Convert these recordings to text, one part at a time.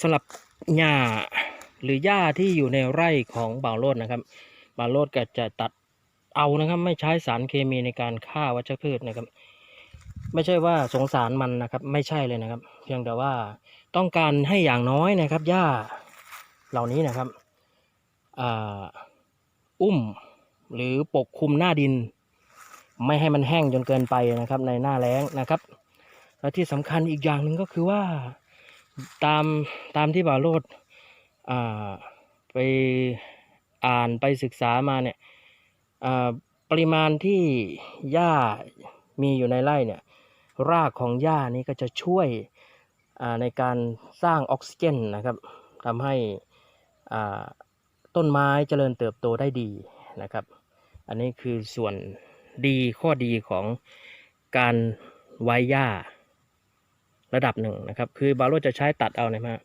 สำหรับหญ้าหรือหญ้าที่อยู่ในไร่ของบ่าวโลดนะครับบ่าวโลดก็จะตัดเอานะครับ ไม่ใช้สารเคมีในการฆ่าวัชพืชนะครับ ไม่ใช่ว่าสงสารมันนะครับ ไม่ใช่เลยนะครับ เพียงแต่ว่าต้องการให้อย่างน้อยนะครับหญ้าเหล่านี้นะครับอ่าอุ้มหรือปกคลุมหน้าดิน ไม่ให้มันแห้งจนเกินไปนะครับ ในหน้าแล้งนะครับ และที่สำคัญอีกอย่างหนึ่งก็คือว่า ตามตามที่บ่าวโลดอ่าไปอ่านไปศึกษามาเนี่ยปริมาณที่หญ้ามีอยู่ในไร่เนี่ยรากของหญ้านี้ก็จะช่วยในการสร้างออกซิเจนนะครับทำให้ต้นไม้เจริญเติบโตได้ดีนะครับ อันนี้คือส่วนดีข้อดีของการไว้หญ้า ระดับหนึ่งนะครับ คือบาโรดจะใช้ตัดเอานะฮะ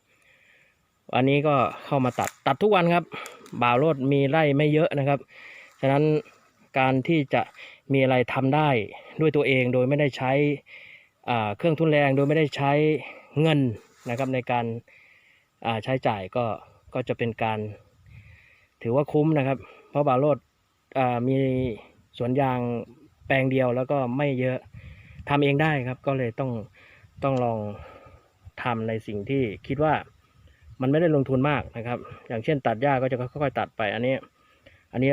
วันนี้ก็เข้ามาตัดตัดทุกวันครับ บาโรดมีไร่ไม่เยอะนะครับ ฉะนั้นการที่จะมีอะไรทำได้ด้วยตัวเองโดยไม่ได้ใช้เครื่องทุนแรงโดยไม่ได้ใช้เงินนะครับในการใช้จ่ายก็ก็จะเป็นการถือว่าคุ้มนะครับ เพราะบาโรดมีสวนยางแปลงเดียวแล้วก็ไม่เยอะทำเองได้ครับ ก็เลยต้อง ต้องลองทำในสิ่งที่คิดว่ามันไม่ได้ลงทุนมากนะครับ อย่างเช่นตัดหญ้าก็จะค่อยๆตัดไป อันนี้ อันนี้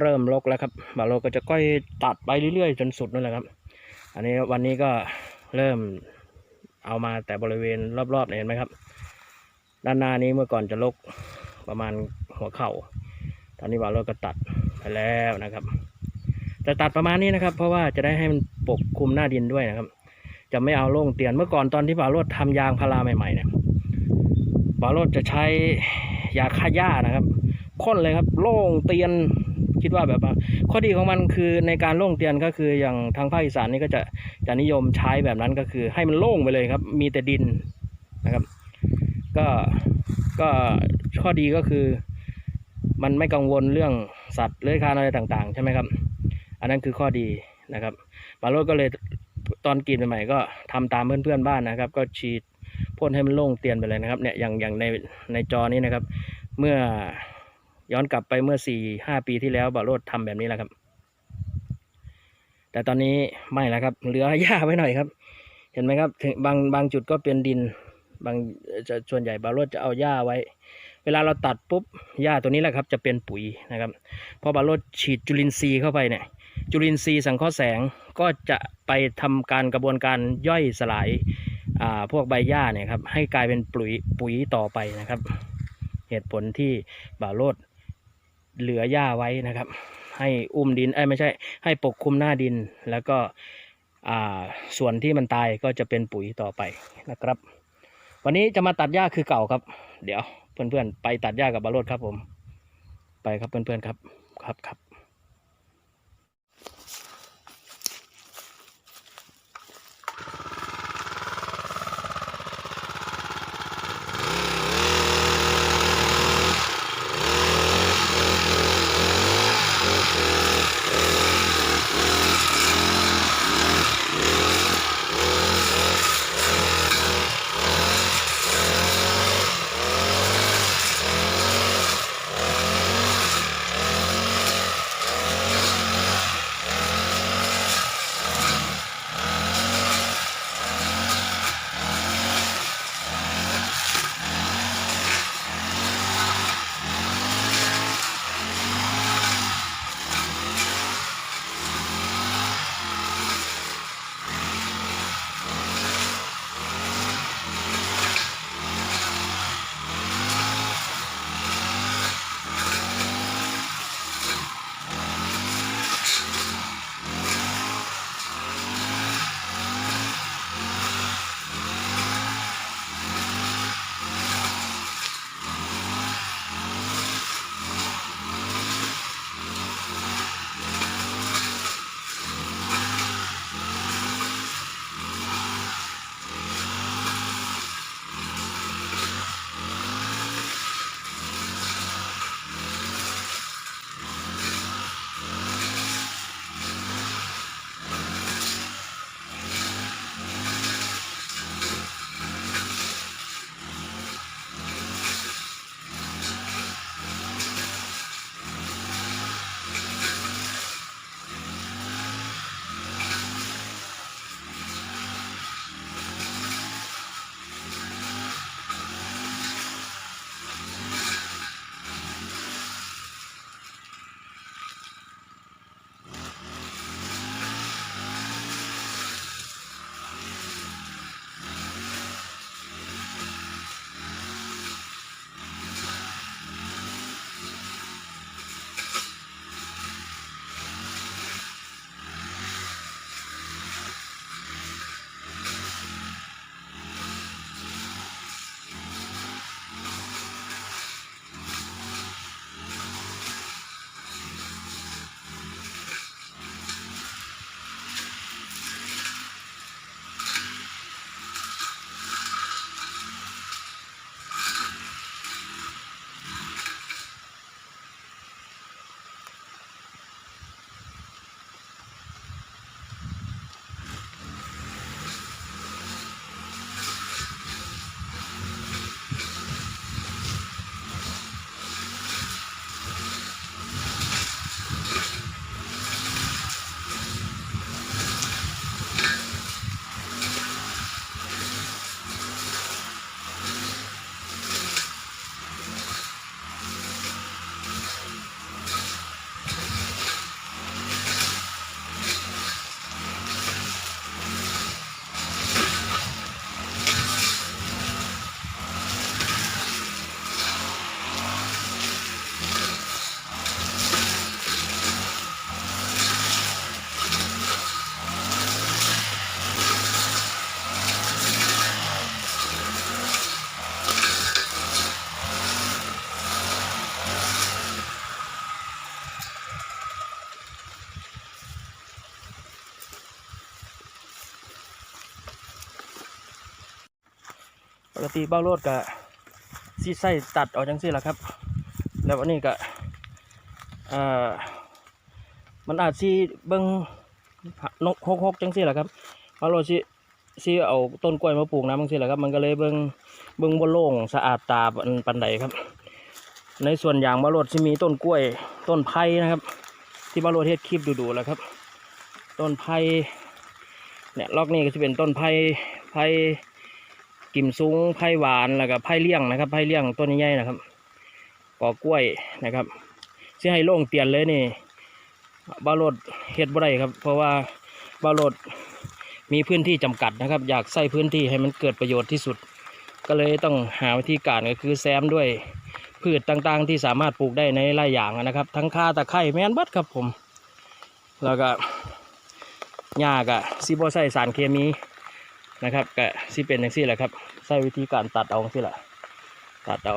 เริ่มรกแล้วครับบาโลก็จะค่อยตัดไปเรื่อยๆ จนสุดนั่นแหละครับ อันนี้วันนี้ก็เริ่มเอามาแต่บริเวณรอบๆเห็นไหมครับ ด้านหน้านี้เมื่อก่อนจะรกประมาณหัวเข่า ตอนนี้บาโลก็ตัดไปแล้วนะครับ แต่ตัดประมาณนี้นะครับ เพราะว่าจะได้ให้มันปกคลุมหน้าดินด้วยนะครับ จะไม่เอาโล่งเตียนเมื่อก่อนตอนที่บาโรดทำยางพาราใหม่ๆเนี่ยบาโรดจะใช้ยาฆ่าหญ้านะครับพ่นเลยครับ โล่งเตียนคิดว่าแบบข้อดีของมันคือในการโล่งเตียนก็คืออย่างทางภาคอีสานนี่ก็จะจะนิยมใช้แบบนั้นก็คือ ให้มันโล่งไปเลยครับ มีแต่ดินนะครับ ก็ก็ข้อดีก็คือ มันไม่กังวลเรื่องสัตว์เลื้อยคลานอะไรต่าง ๆ ใช่ไหมครับ อันนั้นคือข้อดีนะครับบาโรดก็เลย ตอนกรีดใหม่ๆก็ทำตามเพื่อนๆบ้านนะครับ ก็ฉีดพ่นให้มันโล่งเตียนไปเลยนะครับเนี่ยอย่างอย่างในในจอนี้นะครับ เมื่อย้อนกลับไปเมื่อสี่ห้าปีที่แล้วบาโรดทำแบบนี้แหละครับ แต่ตอนนี้ไม่แล้วครับ เหลือหญ้าไว้หน่อยครับ เห็นไหมครับถึงบางบางจุดก็เป็นดินบางจะส่วนใหญ่บาโรดจะเอาหญ้าไว้ เวลาเราตัดปุ๊บหญ้าตัวนี้แหละครับ จะเป็นปุ๋ยนะครับพอบาโรดฉีดจุลินทรีย์เข้าไปเนี่ย จุลินทรีย์สังเคราะห์แสง ก็จะไปทำการกระบวนการย่อยสลายาพวกใบหญ้าเนี่ยครับให้กลายเป็นปุ๋ยปุ๋ยต่อไปนะครับ เหตุผลที่บ่าโลดเหลือหญ้าไว้นะครับ ให้อุ้มดินเอ้ไม่ใช่ ให้ปกคลุมหน้าดิน แล้วก็ส่วนที่มันตายก็จะเป็นปุ๋ยต่อไปนะครับ วันนี้จะมาตัดหญ้าคือเก่าครับ เดี๋ยวเพื่อนๆไปตัดหญ้ากับบาโลดครับผม ไปครับเพื่อนๆครับครับครับ ปกติเบ้าโลดก็ซีไส้ตัดออกจังซี่แหละครับ แล้ววันนี้ก็มันอาจซีเบิ้งนกหกๆจังซี่แหละครับเบ้าโลดซีซีเอาต้นกล้วยมาปลูกน้ำจังซี่แหละครับมันก็เลยเบิ้งเบิ้งบ่โล่งสะอาดตาปานปันใดครับ ในส่วนอย่างบ้าโลดที่มีต้นกล้วย ต้นไผ่นะครับ ที่บ้าโลดเฮ็ดคลิปดูๆแหล้วครับ ต้นไผ่เนี่ยลอกนี้ก็จะเป็นต้นไผ่ไผ่ กิ่มสูงไผ่หวานแล้วก็ไผ่เลี้ยงนะครับไผ่เลี้ยงต้นใหญ่ๆนะครับกอกล้วยนะครับที่ให้โล่งเตียนเลยนี่บาโรดเฮ็ดบ่ได้ครับ เพราะว่าบาโรดมีพื้นที่จำกัดนะครับ อยากใส่พื้นที่ให้มันเกิดประโยชน์ที่สุด ก็เลยต้องหาวิธีการก็คือแซมด้วยพืชต่างๆ ที่สามารถปลูกได้ในหลายอย่างนะครับ ทั้งข่าตะไคร้แมนบัดครับผม แล้วก็หญ้าก็ซิบ่ใส่สารเคมี นะครับก็สิเป็นอย่างซี่แหละครับใช้วิธีการตัดเอาสิแหละตัดเอา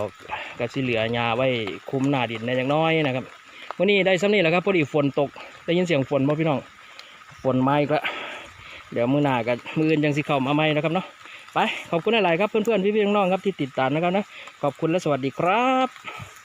ก็สิเหลือหญ้าไว้คุ้มหน้าดินในอย่างน้อยนะครับวันนี้ได้ซ้ำนีแหละครับพอดีฝนตกได้ยินเสียงฝนบ่พี่น้องฝนมาอีกแล้วเดี๋ยวมือหน้าก็มื้ออื่นจังสิเข้ามาใหมนะครับเนาะไปขอบคุณหลายๆครับเพื่อนๆพี่ๆน้องๆครับที่ติดตามนะครับนะขอบคุณและสวัสดีครับ